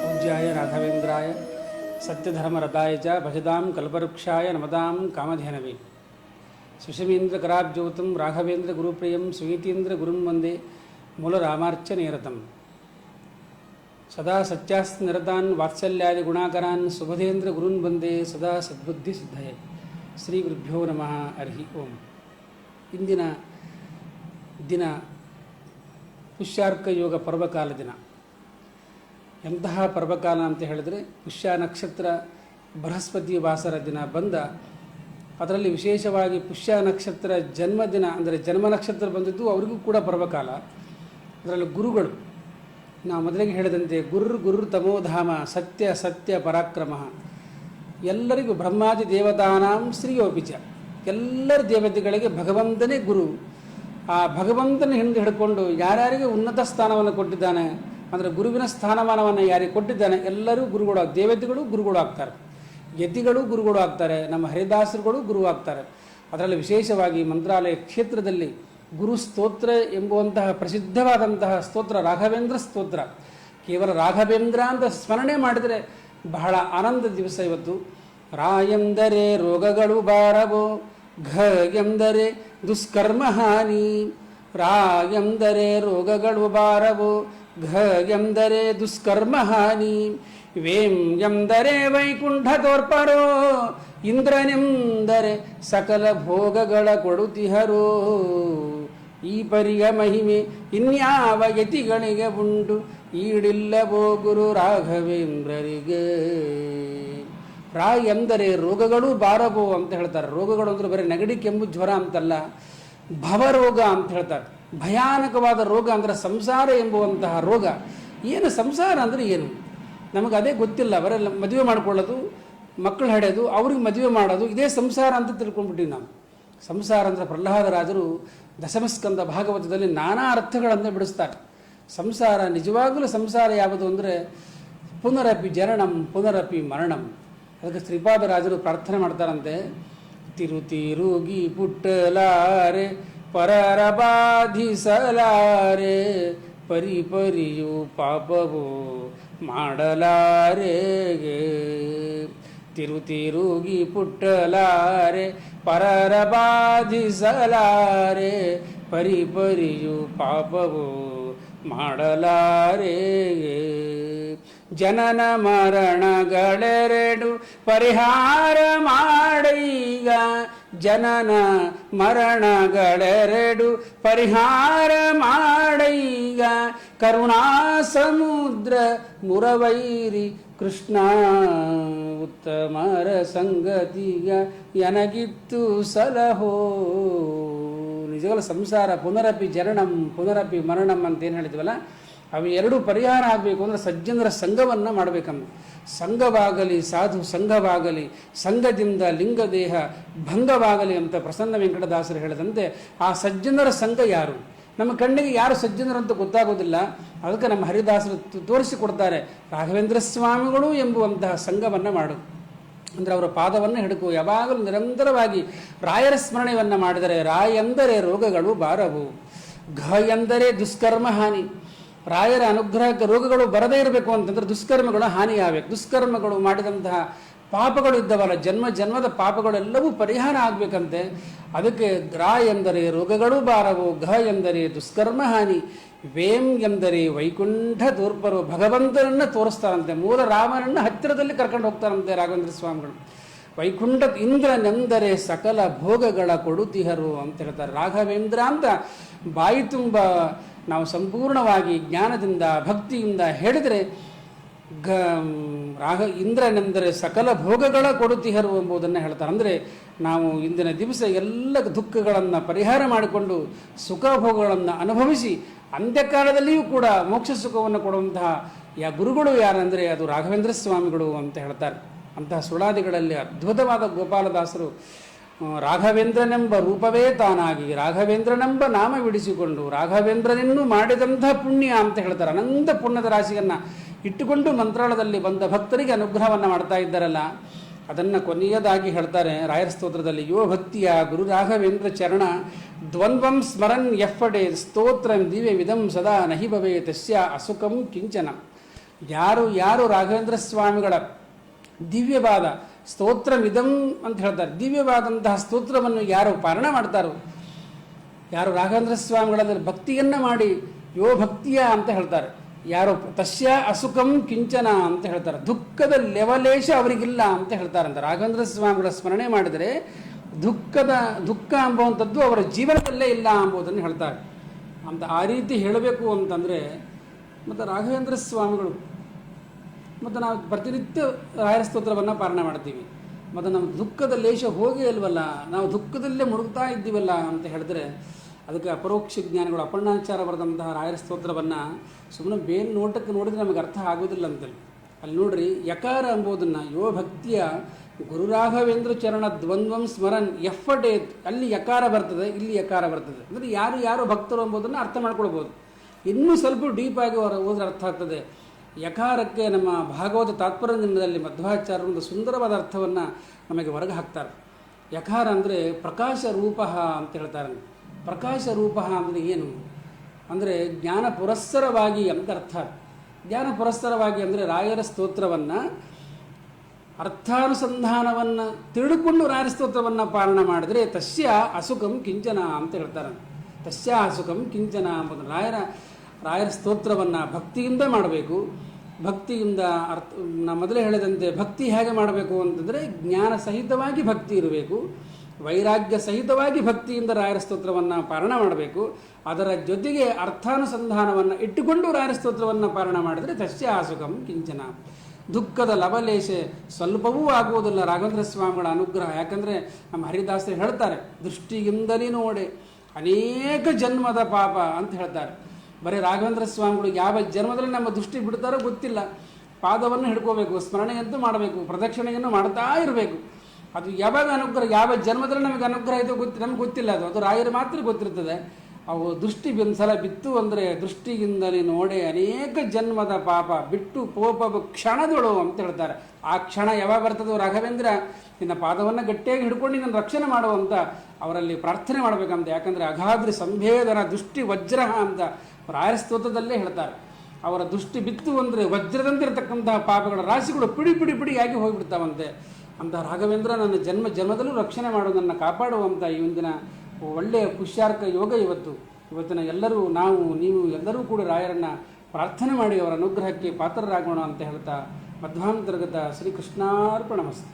పూజ్యాయ రాఘవేంద్రాయ సత్యధర్మరథాయ చ భజదాం కల్పవృక్షాయ నమదాం కామధేనవి సుషమీంద్రకరాబ్జ్యోతం రాఘవేంద్ర గురుప్రియం సుయతీంద్ర గురుం వందే మూల రామార్చ నీరతం ಸದಾ ಸತ್ಯಾಸ್ನಿರತಾನ್ ವಾತ್ಸಲ್ಯಾದಿ ಗುಣಾಕರಾನ್ ಸುಭದೇಂದ್ರ ಗುರುನ್ ಬಂದೇ ಸದಾ ಸದ್ಬುದ್ಧಿ ಸಿದ್ಧಯೇ. ಶ್ರೀ ಗುರುಭ್ಯೋ ನಮಃ. ಅರ್ಹಿ ಓಂ. ಇಂದಿನ ದಿನ ಪುಷ್ಯಾರ್ಕ ಯೋಗ ಪರ್ವಕಾಲ ದಿನ. ಎಂತಹ ಪರ್ವಕಾಲ ಅಂತ ಹೇಳಿದರೆ ಪುಷ್ಯ ನಕ್ಷತ್ರ ಬೃಹಸ್ಪತಿ ವಾಸರ ದಿನ ಬಂದ ಅದರಲ್ಲಿ ವಿಶೇಷವಾಗಿ ಪುಷ್ಯ ನಕ್ಷತ್ರ ಜನ್ಮದಿನ ಅಂದರೆ ಜನ್ಮ ನಕ್ಷತ್ರ ಬಂದಿದ್ದು ಅವರಿಗೂ ಕೂಡ ಪರ್ವಕಾಲ. ಅದರಲ್ಲಿ ಗುರುಗಳು ನಾವು ಮೊದಲಿಗೆ ಹೇಳಿದಂತೆ ಗುರು ಗುರು ತಮೋಧಾಮ ಸತ್ಯ ಸತ್ಯ ಪರಾಕ್ರಮ. ಎಲ್ಲರಿಗೂ ಬ್ರಹ್ಮಾದಿ ದೇವತಾನಾಂ ಶ್ರೀಯೋಪಿಚ. ಎಲ್ಲರ ದೇವತೆಗಳಿಗೆ ಭಗವಂತನೇ ಗುರು. ಆ ಭಗವಂತನ ಹಿಂದೆ ಹಿಡ್ಕೊಂಡು ಯಾರ್ಯಾರಿಗೆ ಉನ್ನತ ಸ್ಥಾನವನ್ನು ಕೊಟ್ಟಿದ್ದಾನೆ, ಅಂದರೆ ಗುರುವಿನ ಸ್ಥಾನಮಾನವನ್ನು ಯಾರಿಗೆ ಕೊಟ್ಟಿದ್ದಾನೆ, ಎಲ್ಲರೂ ಗುರುಗಳು ದೇವತೆಗಳು ಗುರುಗಳು ಆಗ್ತಾರೆ ಯತಿಗಳು ಗುರುಗಳು ಆಗ್ತಾರೆ ನಮ್ಮ ಹರಿದಾಸರುಗಳು ಗುರು ಆಗ್ತಾರೆ ಅದರಲ್ಲಿ ವಿಶೇಷವಾಗಿ ಮಂತ್ರಾಲಯ ಕ್ಷೇತ್ರದಲ್ಲಿ ಗುರು ಸ್ತೋತ್ರ ಎಂಬುವಂತಹ ಪ್ರಸಿದ್ಧವಾದಂತಹ ಸ್ತೋತ್ರ ರಾಘವೇಂದ್ರ ಸ್ತೋತ್ರ. ಕೇವಲ ರಾಘವೇಂದ್ರ ಅಂತ ಸ್ಮರಣೆ ಮಾಡಿದರೆ ಬಹಳ ಆನಂದ ದಿವಸ ಇವತ್ತು. ರಾಯಂದರೆ ರೋಗಗಳು ಬಾರವೋ ಘ ಎಂದರೆ ದುಷ್ಕರ್ಮ ಹಾನಿ. ರಾ ಎಂದರೆ ರೋಗಗಳು ಬಾರವೋ ಘ ಎಂದರೆ ದುಷ್ಕರ್ಮ ಹಾನಿ. ವೇಂ ಎಂದರೆ ವೈಕುಂಠ ತೋರ್ಪರೋ, ಇಂದ್ರನೆಂದರೆ ಸಕಲ ಭೋಗಗಳ ಕೊಡುತಿಹರೋ. ಈ ಪರಿಯ ಮಹಿಮೆ ಇನ್ಯಾವ ಯತಿಗಳಿಗೆ ಉಂಟು? ಈಡಿಲ್ಲ ಗುರು ರಾಘವೇಂದ್ರರಿಗೆ. ರಾ ಎಂದರೆ ರೋಗಗಳು ಬಾರಬೋ ಅಂತ ಹೇಳ್ತಾರೆ. ರೋಗಗಳು ಅಂದ್ರೆ ಬರೀ ನೆಗಡಿ, ಕೆಮ್ಮು, ಜ್ವರ ಅಂತಲ್ಲ, ಭವರೋಗ ಅಂತ ಹೇಳ್ತಾರೆ. ಭಯಾನಕವಾದ ರೋಗ ಅಂದರೆ ಸಂಸಾರ ಎಂಬುವಂತಹ ರೋಗ. ಏನು ಸಂಸಾರ ಅಂದರೆ ಏನು? ನಮಗೆ ಅದೇ ಗೊತ್ತಿಲ್ಲ. ಬರೀ ಮದುವೆ ಮಾಡ್ಕೊಳ್ಳೋದು, ಮಕ್ಕಳು ಹಡೆಯೋದು ಅವ್ರಿಗೆ ಮದುವೆ ಮಾಡೋದು, ಇದೇ ಸಂಸಾರ ಅಂತ ತಿಳ್ಕೊಂಡ್ಬಿಟ್ಟಿವಿ ನಾವು. ಸಂಸಾರ ಅಂದರೆ ಪ್ರಹ್ಲಾದರಾಜರು ದಶಮಸ್ಕಂದ ಭಾಗವತದಲ್ಲಿ ನಾನಾ ಅರ್ಥಗಳನ್ನು ಬಿಡಿಸ್ತಾರೆ. ಸಂಸಾರ ನಿಜವಾಗಲೂ ಸಂಸಾರ ಯಾವುದು ಅಂದರೆ ಪುನರಪಿ ಜನನಂ ಪುನರಪಿ ಮರಣಂ. ಅದಕ್ಕೆ ಶ್ರೀಪಾದರಾಜರು ಪ್ರಾರ್ಥನೆ ಮಾಡ್ತಾರಂತೆ. ತಿರುತಿರುಗಿ ಪುಟ್ಟಲಾರೆ ಪರರ ಬಾಧಿಸಲಾರೆ ಪರಿ ಪರಿಯು ಪಾಪವು ಮಾಡಲಾರೆಗೆ ತಿರುತಿರುಗಿ ಪುಟ್ಟಲಾರೆ ಪರರ ಬಾಧಿಸಲಾರೆ ಪರಿ ಪರಿಯು ಪಾಪವು ಮಾಡಲಾರೆಗೆ ಜನನ ಮರಣಗಳೆರಡು ಪರಿಹಾರ ಮಾಡೀಗ. ಜನನ ಮರಣಗಳೆರಡು ಪರಿಹಾರ ಮಾಡೀಗ. ಕರುಣಾ ಸಮುದ್ರ ಮುರವೈರಿ ಕೃಷ್ಣ ಉತ್ತಮರ ಸಂಗತಿಗ ಎನಗಿತ್ತು ಸಲಹೋ. ನಿಜವಾದ ಸಂಸಾರ ಪುನರಪಿ ಜನನಂ ಪುನರಪಿ ಮರಣಂ ಅಂತ ಏನು ಹೇಳಿದ್ವಲ್ಲ? ಅವು ಎರಡು ಪರಿಹಾರ ಆಗಬೇಕು ಅಂದರೆ ಸಜ್ಜನರ ಸಂಘವನ್ನು ಮಾಡಬೇಕಮ್ಮ. ಸಂಘವಾಗಲಿ, ಸಾಧು ಸಂಘವಾಗಲಿ, ಸಂಘದಿಂದ ಲಿಂಗದೇಹ ಭಂಗವಾಗಲಿ ಅಂತ ಪ್ರಸನ್ನ ವೆಂಕಟದಾಸರು ಹೇಳಿದಂತೆ ಆ ಸಜ್ಜನರ ಸಂಘ ಯಾರು? ನಮ್ಮ ಕಣ್ಣಿಗೆ ಯಾರು ಸಜ್ಜನರು ಅಂತ ಗೊತ್ತಾಗೋದಿಲ್ಲ. ಅದಕ್ಕೆ ನಮ್ಮ ಹರಿದಾಸರು ತೋರಿಸಿಕೊಡ್ತಾರೆ ರಾಘವೇಂದ್ರ ಸ್ವಾಮಿಗಳು ಎಂಬುವಂತಹ ಸಂಘವನ್ನು ಮಾಡು. ಅಂದರೆ ಅವರ ಪಾದವನ್ನು ಹಿಡುಕು. ಯಾವಾಗಲೂ ನಿರಂತರವಾಗಿ ರಾಯರ ಸ್ಮರಣೆಯನ್ನು ಮಾಡಿದರೆ ರಾಯ ಎಂದರೆ ರೋಗಗಳು ಬಾರವು. ಘ ಎಂದರೆ ದುಷ್ಕರ್ಮ ಹಾನಿ. ರಾಯರ ಅನುಗ್ರಹಕ್ಕೆ ರೋಗಗಳು ಬರದೇ ಇರಬೇಕು ಅಂತಂದ್ರೆ ದುಷ್ಕರ್ಮಗಳು ಹಾನಿಯಾಗಬೇಕು. ದುಷ್ಕರ್ಮಗಳು ಮಾಡಿದಂತಹ ಪಾಪಗಳು ಇದ್ದವಲ್ಲ, ಜನ್ಮ ಜನ್ಮದ ಪಾಪಗಳೆಲ್ಲವೂ ಪರಿಹಾರ ಆಗಬೇಕಂತೆ. ಅದಕ್ಕೆ ರಾ ಎಂದರೆ ರೋಗಗಳು ಬಾರವು, ಘ ಎಂದರೆ ದುಷ್ಕರ್ಮ ಹಾನಿ, ವೇಂ ಎಂದರೆ ವೈಕುಂಠ ದೂರ್ಪರು ಭಗವಂತನನ್ನ ತೋರಿಸ್ತಾರಂತೆ. ಮೂಲ ರಾಮನನ್ನು ಹತ್ತಿರದಲ್ಲಿ ಕರ್ಕೊಂಡು ಹೋಗ್ತಾರಂತೆ ರಾಘವೇಂದ್ರ ಸ್ವಾಮಿಗಳು. ವೈಕುಂಠ ಇಂದ್ರನೆಂದರೆ ಸಕಲ ಭೋಗಗಳ ಕೊಡುತಿಹರು ಅಂತ ಹೇಳ್ತಾರೆ. ರಾಘವೇಂದ್ರ ಅಂತ ಬಾಯಿ ತುಂಬ ನಾವು ಸಂಪೂರ್ಣವಾಗಿ ಜ್ಞಾನದಿಂದ, ಭಕ್ತಿಯಿಂದ ಹೇಳಿದರೆ, ಗ ರಾಘ, ಇಂದ್ರನೆಂದರೆ ಸಕಲ ಭೋಗಗಳ ಕೊಡುತಿಹರು ಎಂಬುದನ್ನು ಹೇಳ್ತಾರೆ. ಅಂದರೆ ನಾವು ಇಂದಿನ ದಿವಸ ಎಲ್ಲ ದುಃಖಗಳನ್ನು ಪರಿಹಾರ ಮಾಡಿಕೊಂಡು ಸುಖ ಭೋಗಗಳನ್ನು ಅನುಭವಿಸಿ ಅಂತ್ಯಕಾಲದಲ್ಲಿಯೂ ಕೂಡ ಮೋಕ್ಷ ಸುಖವನ್ನು ಕೊಡುವಂತಹ ಯಾ ಗುರುಗಳು ಯಾರಂದರೆ ಅದು ರಾಘವೇಂದ್ರ ಸ್ವಾಮಿಗಳು ಅಂತ ಹೇಳ್ತಾರೆ. ಅಂತಹ ಸುಳಾದಿಗಳಲ್ಲಿ ಅದ್ಭುತವಾದ ಗೋಪಾಲದಾಸರು ರಾಘವೇಂದ್ರನೆಂಬ ರೂಪವೇ ತಾನಾಗಿ, ರಾಘವೇಂದ್ರನೆಂಬ ನಾಮವಿಡಿಸಿಕೊಂಡು ರಾಘವೇಂದ್ರನೆನ್ನು ಮಾಡಿದಂಥ ಪುಣ್ಯ ಅಂತ ಹೇಳ್ತಾರೆ. ಅನಂತ ಪುಣ್ಯದ ರಾಶಿಯನ್ನು ಇಟ್ಟುಕೊಂಡು ಮಂತ್ರಾಲಯದಲ್ಲಿ ಬಂದ ಭಕ್ತರಿಗೆ ಅನುಗ್ರಹವನ್ನು ಮಾಡ್ತಾ ಇದ್ದಾರಲ್ಲ, ಅದನ್ನು ಕೊನೆಯದಾಗಿ ಹೇಳ್ತಾರೆ ರಾಯರ ಸ್ತೋತ್ರದಲ್ಲಿ ಯುವ ಭಕ್ತಿಯ ಗುರು ರಾಘವೇಂದ್ರ ಚರಣ, ದ್ವಂದ್ವಂ ಸ್ಮರನ್ ಎಫ್ಫಡೆ ಸ್ತೋತ್ರ ದಿವ್ಯ ವಿಧಂ ಸದಾ ನಹಿ ಭವೇ ತಸ್ಯ ಅಸುಖಂ ಕಿಂಚನ. ಯಾರು ಯಾರು ರಾಘವೇಂದ್ರ ಸ್ವಾಮಿಗಳ ದಿವ್ಯವಾದ ಸ್ತೋತ್ರವಿದಂ ಅಂತ ಹೇಳ್ತಾರೆ. ದಿವ್ಯವಾದಂತಹ ಸ್ತೋತ್ರವನ್ನು ಯಾರು ಪಾರಣ ಮಾಡ್ತಾರೋ? ಯಾರು ರಾಘವೇಂದ್ರ ಸ್ವಾಮಿಗಳಲ್ಲಿ ಭಕ್ತಿಯನ್ನು ಮಾಡಿ, ಯೋ ಭಕ್ತಿಯ ಅಂತ ಹೇಳ್ತಾರೆ. ಯಾರು ತಸ್ಯ ಅಸುಖಂ ಕಿಂಚನ ಅಂತ ಹೇಳ್ತಾರೆ. ದುಃಖದ ಲೆವಲೇಶ ಅವರಿಗಿಲ್ಲ ಅಂತ ಹೇಳ್ತಾರಂತ ರಾಘವೇಂದ್ರ ಸ್ವಾಮಿಗಳ ಸ್ಮರಣೆ ಮಾಡಿದರೆ ದುಃಖದ, ದುಃಖ ಅಂಬುವಂಥದ್ದು ಅವರ ಜೀವನದಲ್ಲೇ ಇಲ್ಲ ಅಂಬುದನ್ನು ಹೇಳ್ತಾರೆ. ಅಂತ ಆ ರೀತಿ ಹೇಳಬೇಕು ಅಂತಂದರೆ, ಮತ್ತು ರಾಘವೇಂದ್ರ ಸ್ವಾಮಿಗಳು ಮತ್ತು ನಾವು ಪ್ರತಿನಿತ್ಯ ಸ್ತೋತ್ರವನ್ನು ಪಾರಣ ಮಾಡ್ತೀವಿ. ಮತ್ತು ನಮ್ಮ ದುಃಖದ ಲೇಷ ಹೋಗೇ ಅಲ್ವಲ್ಲ ನಾವು ದುಃಖದಲ್ಲೇ ಮುಳುಗ್ತಾ ಇದ್ದೀವಲ್ಲ ಅಂತ ಹೇಳಿದ್ರೆ ಅದಕ್ಕೆ ಅಪರೋಕ್ಷ ಜ್ಞಾನಿಗಳು ಅಪರ್ಣಾಚಾರ ಬರೆದಂತಹ ರಾಯರ ಸ್ತೋತ್ರವನ್ನು ಸುಮ್ಮನೆ ಬೇರೆ ನೋಟಕ್ಕೆ ನೋಡಿದ್ರೆ ನಮಗೆ ಅರ್ಥ ಆಗೋದಿಲ್ಲ ಅಂತೇಳಿ. ಅಲ್ಲಿ ನೋಡ್ರಿ, ಯಕಾರ ಅಂಬೋದನ್ನು, ಯೋ ಭಕ್ತಿಯ ಗುರುರಾಘವೇಂದ್ರ ಚರಣ ದ್ವಂದ್ವಂ ಸ್ಮರನ್ ಏತ್ ಅಲ್ಲಿ ಯಕಾರ ಬರ್ತದೆ, ಇಲ್ಲಿ ಯಕಾರ ಬರ್ತದೆ. ಅಂದರೆ ಯಾರು ಯಾರು ಭಕ್ತರು ಎಂಬುದನ್ನು ಅರ್ಥ ಮಾಡ್ಕೊಳ್ಬೋದು. ಇನ್ನೂ ಸ್ವಲ್ಪ ಡೀಪಾಗಿ ಆಗಿ ಹೋದ್ರೆ ಅರ್ಥ ಆಗ್ತದೆ. ಯಕಾರಕ್ಕೆ ನಮ್ಮ ಭಾಗವತ ತಾತ್ಪರ್ಯ ನಿಮ್ಮದಲ್ಲಿ ಮಧ್ವಾಚಾರ್ಯರು ಒಂದು ಸುಂದರವಾದ ಅರ್ಥವನ್ನು ನಮಗೆ ಹೊರಗೆ ಹಾಕ್ತಾರೆ. ಯಕಾರ ಅಂದರೆ ಪ್ರಕಾಶ ರೂಪ ಅಂತ ಹೇಳ್ತಾರೆ. ಪ್ರಕಾಶ ರೂಪ ಅಂದರೆ ಏನು? ಅಂದರೆ ಜ್ಞಾನ ಪುರಸ್ಸರವಾಗಿ ಅಂತ ಅರ್ಥ. ಜ್ಞಾನ ಪುರಸ್ಸರವಾಗಿ ಅಂದರೆ ರಾಯರ ಸ್ತೋತ್ರವನ್ನು, ಅರ್ಥಾನುಸಂಧಾನವನ್ನು ತಿಳಿದುಕೊಂಡು ರಾಯರ ಸ್ತೋತ್ರವನ್ನು ಪಾಲನೆ ಮಾಡಿದರೆ ತಸ್ಯ ಅಸುಖಂ ಕಿಂಚನ ಅಂತ ಹೇಳ್ತಾರೆ. ತಸ್ಯ ಅಸುಖಂ ಕಿಂಚನ ಅಂಬುದು. ರಾಯರ ರಾಯರ ಸ್ತೋತ್ರವನ್ನು ಭಕ್ತಿಯಿಂದ ಮಾಡಬೇಕು. ಭಕ್ತಿಯಿಂದ ಅರ್ಥ, ನಾ ಮೊದಲೇ ಹೇಳಿದಂತೆ ಭಕ್ತಿ ಹೇಗೆ ಮಾಡಬೇಕು ಅಂತಂದರೆ ಜ್ಞಾನ ಸಹಿತವಾಗಿ ಭಕ್ತಿ ಇರಬೇಕು. ವೈರಾಗ್ಯ ಸಹಿತವಾಗಿ ಭಕ್ತಿಯಿಂದ ರಾಯರ ಸ್ತೋತ್ರವನ್ನು ಪಾರಣ ಮಾಡಬೇಕು. ಅದರ ಜೊತೆಗೆ ಅರ್ಥಾನುಸಂಧಾನವನ್ನು ಇಟ್ಟುಕೊಂಡು ರಾಯರ ಸ್ತೋತ್ರವನ್ನು ಪಾರಣ ಮಾಡಿದರೆ ತಸ್ಯ ಆಸುಖಂ ಕಿಂಚನ. ದುಃಖದ ಲವಲೇಶ ಸ್ವಲ್ಪವೂ ಆಗುವುದಿಲ್ಲ ರಾಘವೇಂದ್ರ ಸ್ವಾಮಿಗಳ ಅನುಗ್ರಹ. ಯಾಕಂದರೆ ನಮ್ಮ ಹರಿದಾಸರು ಹೇಳ್ತಾರೆ, ದೃಷ್ಟಿಯಿಂದಲೇ ನೋಡೆ, ಅನೇಕ ಜನ್ಮದ ಪಾಪ ಅಂತ ಹೇಳ್ತಾರೆ. ಬರೀ ರಾಘವೇಂದ್ರ ಸ್ವಾಮಿಗಳು ಯಾವ ಜನ್ಮದಲ್ಲಿ ನಮ್ಮ ದೃಷ್ಟಿ ಬಿಡ್ತಾರೋ ಗೊತ್ತಿಲ್ಲ. ಪಾದವನ್ನು ಹಿಡ್ಕೋಬೇಕು, ಸ್ಮರಣೆಯಂತೂ ಮಾಡಬೇಕು, ಪ್ರದಕ್ಷಿಣೆಯನ್ನು ಮಾಡ್ತಾ ಇರಬೇಕು. ಅದು ಯಾವಾಗ ಅನುಗ್ರಹ, ಯಾವ ಜನ್ಮದಲ್ಲಿ ನಮಗೆ ಅನುಗ್ರಹ ಇದೆ ಗೊತ್ತಿ, ನಮ್ಗೆ ಗೊತ್ತಿಲ್ಲ ಅದು. ಅದು ರಾಯರು ಮಾತ್ರ ಗೊತ್ತಿರ್ತದೆ. ಅವು ದೃಷ್ಟಿ ಸಲ ಬಿತ್ತು ಅಂದರೆ ದೃಷ್ಟಿಯಿಂದಲೇ ನೋಡೆ ಅನೇಕ ಜನ್ಮದ ಪಾಪ, ಬಿಟ್ಟು ಪೋಪ ಕ್ಷಣದೊಳು ಅಂತ ಹೇಳ್ತಾರೆ. ಆ ಕ್ಷಣ ಯಾವಾಗ ಬರ್ತದೋ ರಾಘವೇಂದ್ರ, ನಿನ್ನ ಪಾದವನ್ನು ಗಟ್ಟಿಯಾಗಿ ಹಿಡ್ಕೊಂಡು ನಿನ್ನ ರಕ್ಷಣೆ ಮಾಡುವಂಥ ಅವರಲ್ಲಿ ಪ್ರಾರ್ಥನೆ ಮಾಡಬೇಕಂತ. ಯಾಕಂದರೆ ಅಗಾದ್ರಿ ಸಂಭೇದನ ದೃಷ್ಟಿ ವಜ್ರಹ ಅಂತ ರಾಯರ ಸ್ತೋತ್ರದಲ್ಲೇ ಹೇಳ್ತಾರೆ, ಅವರ ದೃಷ್ಟಿ ಬಿತ್ತು ಅಂದರೆ ವಜ್ರದಂತಿರತಕ್ಕಂತಹ ಪಾಪಗಳ ರಾಶಿಗಳು ಪಿಡಿ ಪಿಡಿ ಪಿಡಿಯಾಗಿ ಹೋಗಿಬಿಡ್ತಾವಂತೆ. ಅಂತ ರಾಘವೇಂದ್ರ, ನನ್ನ ಜನ್ಮ ಜನ್ಮದಲ್ಲೂ ರಕ್ಷಣೆ ಮಾಡು, ನನ್ನ ಕಾಪಾಡುವಂಥ ಈ ಒಂದಿನ ಒಳ್ಳೆಯ ಪುಷ್ಯಾರ್ಕ ಯೋಗ ಇವತ್ತು. ಇವತ್ತಿನ ಎಲ್ಲರೂ ನಾವು, ನೀವು ಎಲ್ಲರೂ ಕೂಡ ರಾಯರನ್ನು ಪ್ರಾರ್ಥನೆ ಮಾಡಿ ಅವರ ಅನುಗ್ರಹಕ್ಕೆ ಪಾತ್ರರಾಗೋಣ ಅಂತ ಹೇಳ್ತಾ ಮಧ್ವಾಂತರ್ಗತ ಶ್ರೀಕೃಷ್ಣಾರ್ಪಣ ಮಸ್ತು.